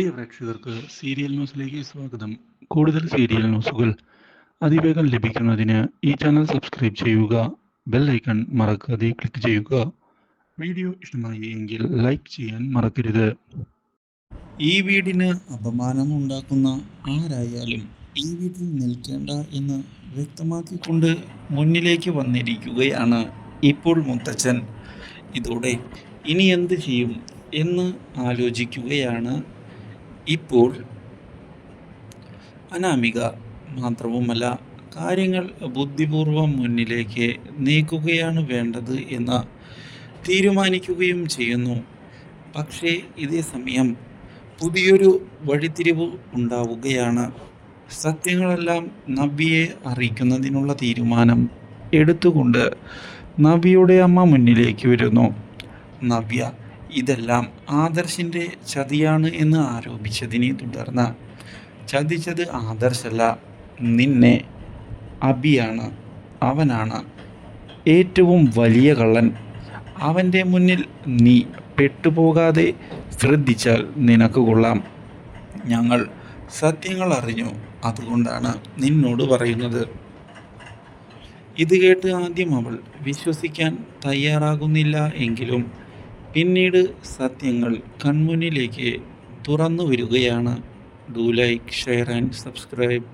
പ്രിയ പ്രേക്ഷകർക്ക് സീരിയൽ ന്യൂസിലേക്ക് സ്വാഗതം. കൂടുതൽ സീരിയൽ ന്യൂസുകൾ അതിവേഗം ലഭിക്കുന്നതിന് ഈ ചാനൽ സബ്സ്ക്രൈബ് ചെയ്യുക ബെൽ ഐക്കൺ മറക്കാതെ ക്ലിക്ക് ചെയ്യുക. വീഡിയോ ഇഷ്ടമായി എങ്കിൽ ലൈക്ക് ചെയ്യാൻ മറക്കരുത്. ഈ വീടിന് അപമാനം ഉണ്ടാക്കുന്ന ആരായാലും ഈ വീട്ടിൽ നിൽക്കേണ്ട എന്ന് വ്യക്തമാക്കിക്കൊണ്ട് മുന്നിലേക്ക് വന്നിരിക്കുകയാണ് ഇപ്പോൾ മുത്തച്ഛൻ. ഇതോടെ ഇനി എന്ത് ചെയ്യും എന്ന് ആലോചിക്കുകയാണ് ഇപ്പോൾ അനാമിക മാത്രവുമല്ല കാര്യങ്ങൾ ബുദ്ധിപൂർവം മുന്നിലേക്ക് നീക്കുകയാണ് വേണ്ടത് എന്ന് തീരുമാനിക്കുകയും ചെയ്യുന്നു. പക്ഷേ ഇതേ സമയം പുതിയൊരു വഴിത്തിരിവ് ഉണ്ടാവുകയാണ്. സത്യങ്ങളെല്ലാം നബിയെ അറിയിക്കുന്നതിനുള്ള തീരുമാനം എടുത്തുകൊണ്ട് നബിയുടെ അമ്മ മുന്നിലേക്ക് വരുന്നു. നവ്യ ഇതെല്ലാം ആദർശിന്റെ ചതിയാണ് എന്ന് ആരോപിച്ചതിനെ തുടർന്ന് ചതിച്ചത് ആദർശല്ല നിന്നെ അബിയാണ് അവനാണ്. ഏറ്റവും വലിയ കള്ളൻ. അവന്റെ മുന്നിൽ നീ പെട്ടുപോകാതെ ശ്രദ്ധിച്ചാൽ നിനക്ക് കൊള്ളാം. ഞങ്ങൾ സത്യങ്ങൾ അറിഞ്ഞു. അതുകൊണ്ടാണ് നിന്നോട് പറയുന്നത്. ഇത് കേട്ട് ആദ്യം അവൾ വിശ്വസിക്കാൻ തയ്യാറാകുന്നില്ല എങ്കിലും പിന്നീട് സത്യങ്ങൾ കൺമുന്നിലേക്ക് തുറന്നു വരികയാണ്. Do like share and subscribe